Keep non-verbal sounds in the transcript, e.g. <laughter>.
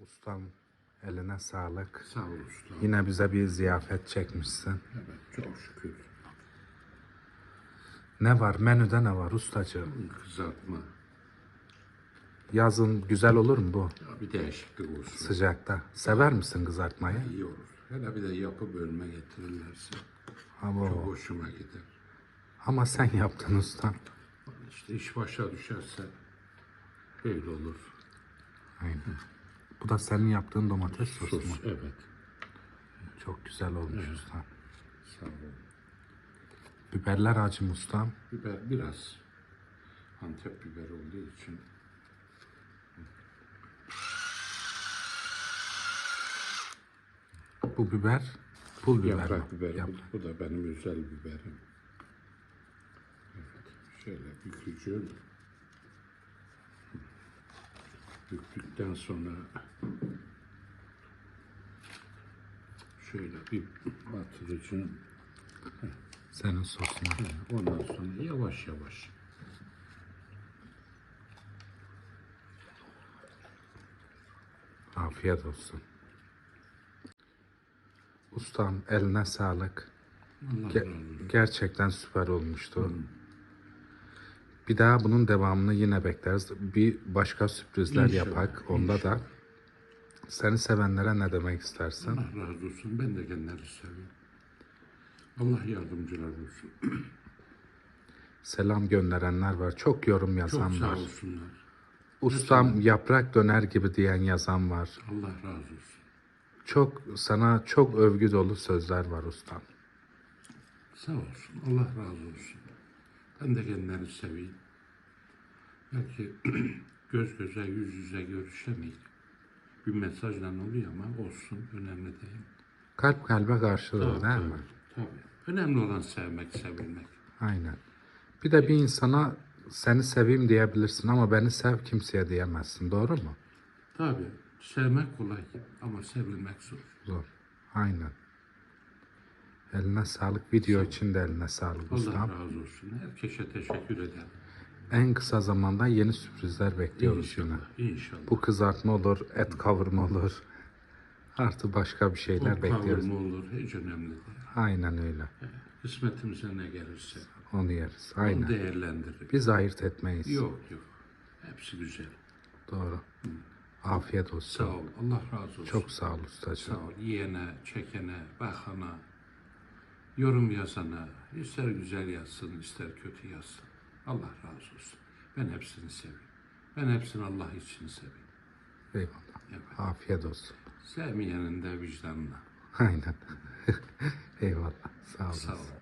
Ustam eline sağlık. Sağ ol usta. Yine bize bir ziyafet çekmişsin. Evet çok şükür. Ne var menüde ne var ustacığım? Kızartma. Yazın güzel olur mu bu Ya bir değişiklik olsun. sıcakta? Sever misin kızartmayı? İyi olur. Hele bir de yapıp önüme getirirlerse çok hoşuma gider. ama sen yaptın ustam. İşte iş başa düşerse öyle olur. Aynen. Bu da senin yaptığın domates sosu mu? Evet. Çok güzel olmuş ustam. Sağ ol. Biberler acı mı ustam? Biber biraz Antep biber olduğu için Bu biber pul biber yaprak mi? biberi. Yap- Bu, bu da benim özel biberim. Evet. Şöyle bükücüğüm. Büktükten sonra şöyle bir batırıcım. Senin sosuna. Ondan sonra yavaş yavaş. Afiyet olsun. Ustam eline sağlık. Ge- gerçekten süper olmuştu. Bir daha bunun devamını yine bekleriz. Bir başka sürprizler İnşallah, yapak. Onda da seni sevenlere ne demek istersin? Allah razı olsun. Ben de kendileri seviyorum. Allah yardımcılar olsun. <clears throat> Selam gönderenler var. Çok yorum Çok yazan sağ var. olsunlar. Ustam yaprak döner gibi diyen yazan var. Allah razı olsun. Çok sana çok övgü dolu sözler var ustam. Sağ olsun. Allah razı olsun. Ben de kendilerini seveyim. Belki <clears throat> göz göze, yüz yüze görüşemeyiz. Bir mesajla oluyor ama olsun. Önemli değil. Kalp kalbe karşılığı değil mi? Tabii. Önemli olan sevmek, sevilmek. Aynen. Bir de bir insana seni seveyim diyebilirsin ama beni sev kimseye diyemezsin. Doğru mu? Tabii. Sevmek kolay ama sevilmek zor. Zor. Aynen. Eline sağlık. Video için de eline sağlık Allah ustam. razı olsun. Herkese teşekkür ederim. En kısa zamanda yeni sürprizler bekliyoruz yine. İnşallah. İnşallah. Bu kızartma olur, et kavurma olur. Artı başka bir şeyler Bu bekliyoruz. kavurma olur. Hiç önemli değil. Aynen öyle. Kısmetimize ne gelirse Onu yeriz. onu Aynen. değerlendiririz. Biz ayırt etmeyiz. Yok yok. Hepsi güzel. Doğru. Afiyet olsun. Sağ ol. Allah razı olsun. Çok sağ ol ustacığım. sağ ol. Yiyene, çekene, bakana, yorum yazana, ister güzel yazsın, ister kötü yazsın. Allah razı olsun. Ben hepsini seviyorum. Ben hepsini Allah için seviyorum. Eyvallah. Evet. Afiyet olsun. Sevmeyenin de vicdanına. Aynen. <laughs> Eyvallah. Sağ olun. Sağ ol.